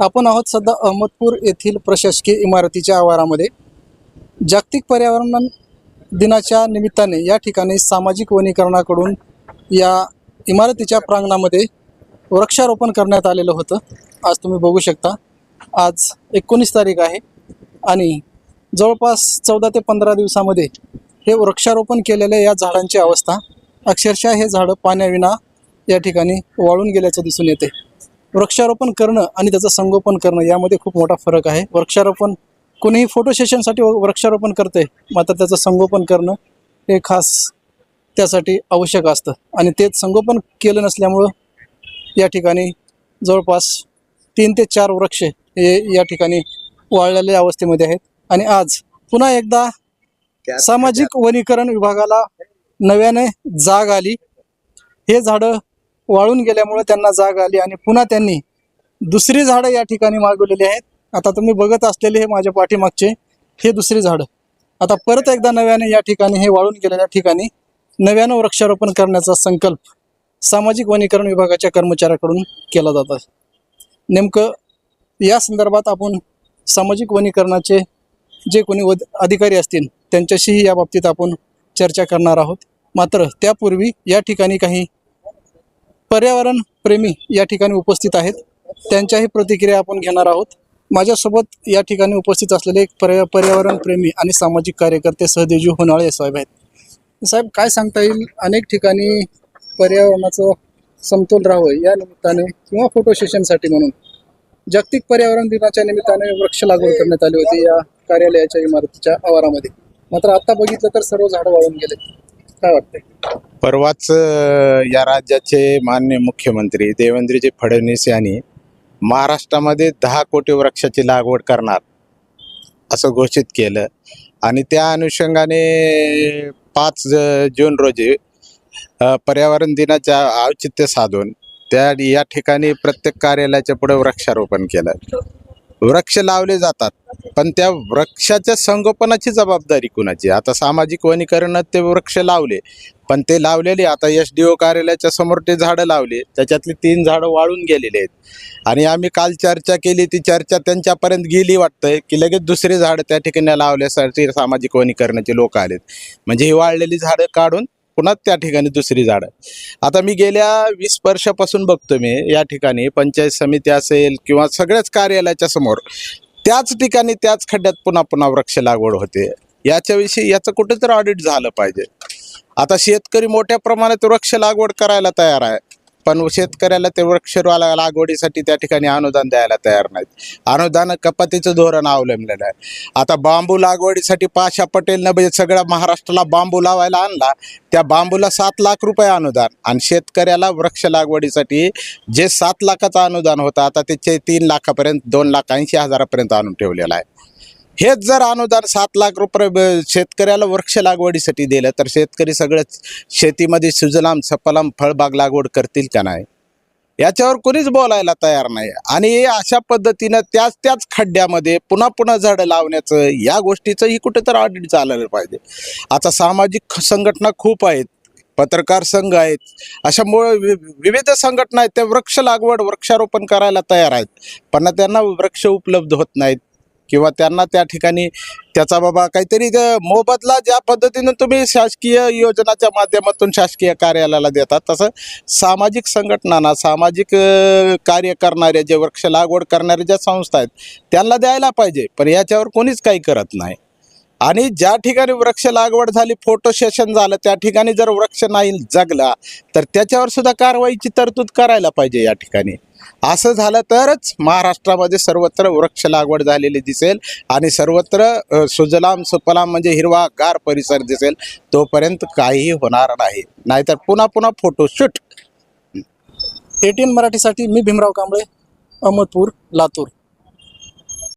आपण आहोत सध्या अहमदपूर येथील प्रशासकीय इमारतीच्या आवारामध्ये. जागतिक पर्यावरण दिनाच्या निमित्ताने या ठिकाणी सामाजिक वनीकरणाकडून या इमारतीच्या प्रांगणामध्ये वृक्षारोपण करण्यात आलेलं होतं. आज तुम्ही बघू शकता. आज एकोणीस तारीख आहे आणि जवळपास चौदा ते पंधरा दिवसामध्ये हे वृक्षारोपण केलेल्या या झाडांची अवस्था अक्षरशः हे झाडं पाण्याविना या ठिकाणी वाळून गेल्याचं दिसून येते. वृक्षारोपण करणं आणि त्याचं संगोपन करणं यामध्ये खूप मोठा फरक आहे. वृक्षारोपण कोणीही फोटो सेशनसाठी वृक्षारोपण करते मात्र त्याचं संगोपन करणं हे खास त्यासाठी आवश्यक असतं. आणि ते संगोपन केलं नसल्यामुळं या ठिकाणी जवळपास तीन ते चार वृक्ष हे या ठिकाणी वाळलेल्या अवस्थेमध्ये आहेत. आणि आज पुन्हा एकदा सामाजिक वनीकरण विभागाला नव्याने जाग आली. हे झाडं वाळून गेल्यामुळे त्यांना जाग आली आणि पुन्हा त्यांनी दुसरी झाडं या ठिकाणी मागवलेली आहेत. आता तुम्ही बघत असलेले हे माझ्या पाठीमागचे हे दुसरी झाडं. आता परत एकदा नव्याने या ठिकाणी हे वाळून गेलेल्या ठिकाणी नव्यानं वृक्षारोपण करण्याचा संकल्प सामाजिक वनीकरण विभागाच्या कर्मचाऱ्याकडून केला जात आहे. नेमकं या संदर्भात आपण सामाजिक वनीकरणाचे जे कोणी वध अधिकारी असतील त्यांच्याशीही या बाबतीत आपण चर्चा करणार आहोत. मात्र त्यापूर्वी या ठिकाणी काही पर्यावरण प्रेमी या ठिकाणी उपस्थित आहेत. त्यांच्याही प्रतिक्रिया आपण घेणार आहोत. माझ्यासोबत या ठिकाणी उपस्थित असलेले एक पर्या पर्यावरण प्रेमी आणि सामाजिक कार्यकर्ते सहदेवजी होनाळे साहेब आहेत. साहेब काय सांगता येईल? अनेक ठिकाणी पर्यावरणाचं समतोल राहावं या निमित्ताने किंवा फोटो सेशनसाठी म्हणून जागतिक पर्यावरण दिनाच्या निमित्ताने वृक्ष लागवड करण्यात आली होती या कार्यालयाच्या इमारतीच्या आवारामध्ये. मात्र आता बघितलं तर सर्व झाडं वाळून गेले काय वाटतंय? परवाच या राज्याचे मान्य मुख्यमंत्री देवेंद्रजी फडणवीस यांनी महाराष्ट्रामध्ये दहा कोटी वृक्षाची लागवड करणार असं घोषित केलं. आणि त्या अनुषंगाने पाच ज- जून रोजी पर्यावरण दिनाच्या औचित्य साधून त्या या ठिकाणी प्रत्येक कार्यालयाच्या पुढे वृक्षारोपण केलं. वृक्ष लावले जातात. पण त्या वृक्षाच्या संगोपनाची जबाबदारी कुणाची? आता सामाजिक वनीकरणात ते वृक्ष लावले. पण ते लावलेले आता एस डी ओ कार्यालयाच्या समोर ते झाडं लावले. त्याच्यातली तीन झाडं वाळून गेलेले आहेत. आणि आम्ही काल चर्चा केली ती चर्चा त्यांच्यापर्यंत गेली वाटतंय की लगेच दुसरे झाडं त्या ठिकाणी लावल्यासाठी सामाजिक वनीकरणाचे लोक आलेत. म्हणजे ही वाळलेली झाडं काढून पुन्हा त्या ठिकाणी दुसरी झाडं आता मी गेल्या वीस वर्षापासून बघतो मी या ठिकाणी पंचायत समिती असेल किंवा सगळ्याच कार्यालयाच्या समोर त्याच ठिकाणी त्याच खड्ड्यात पुन्हा पुन्हा वृक्ष लागवड होते. याच्याविषयी याचं कुठेतरी ऑडिट झालं पाहिजे. आता शेतकरी मोठ्या प्रमाणात वृक्ष लागवड करायला तयार आहे. पण शेतकऱ्याला ते वृक्ष लागवडीसाठी त्या ठिकाणी अनुदान द्यायला तयार नाहीत. अनुदान कपातीचं धोरण अवलंबलेलं आहे. आता बांबू लागवडीसाठी पाशा पटेलनं म्हणजे सगळ्या महाराष्ट्राला बांबू लावायला आणला. त्या बांबूला सात लाख रुपये अनुदान आणि शेतकऱ्याला वृक्ष लागवडीसाठी जे सात लाखाचं अनुदान होतं आता त्याचे तीन लाखापर्यंत दोन लाख ऐंशी हजारापर्यंत आणून ठेवलेलं आहे. हेच जर अनुदान सात लाख रुपये ब- शेतकऱ्याला वृक्ष लागवडीसाठी दिलं तर शेतकरी सगळंच शेतीमध्ये सुजलाम सफलाम फळबाग लागवड करतील का नाही? याच्यावर कोणीच बोलायला तयार नाही. आणि अशा पद्धतीनं त्याच त्याच खड्ड्यामध्ये पुन्हा पुन्हा झाडं लावण्याचं या गोष्टीचंही कुठेतरी ऑडिट झालं पाहिजे. आता सामाजिक संघटना खूप आहेत पत्रकार संघ आहेत अशामुळे वि- विविध संघटना आहेत त्या वृक्ष लागवड वृक्षारोपण करायला तयार आहेत पण त्यांना वृक्ष उपलब्ध होत नाहीत. किंवा त्यांना त्या ठिकाणी त्याचा बाबा काहीतरी मोबदला ज्या पद्धतीनं तुम्ही शासकीय योजनाच्या माध्यमातून शासकीय कार्यालयाला देतात तसं सामाजिक संघटनांना सामाजिक कार्य करणारे जे वृक्ष लागवड करणाऱ्या ज्या संस्था आहेत त्यांना द्यायला पाहिजे. पण याच्यावर कोणीच काही करत नाही. आणि ज्या ठिकाणी वृक्ष लागवड झाली फोटो सेशन झालं त्या ठिकाणी जर वृक्ष नाही जगला तर त्याच्यावर सुद्धा कारवाईची तरतूद करायला पाहिजे या ठिकाणी. असं झालं तरच महाराष्ट्रामध्ये सर्वत्र वृक्ष लागवड झालेली दिसेल आणि सर्वत्र सुजलाम सुफलाम म्हणजे हिरवा गार परिसर दिसेल तोपर्यंत काहीही होणार नाही. नाहीतर पुन्हा पुन्हा फोटोशूट एटीएन मराठीसाठी मी भीमराव कांबळे अहमदपूर लातूर.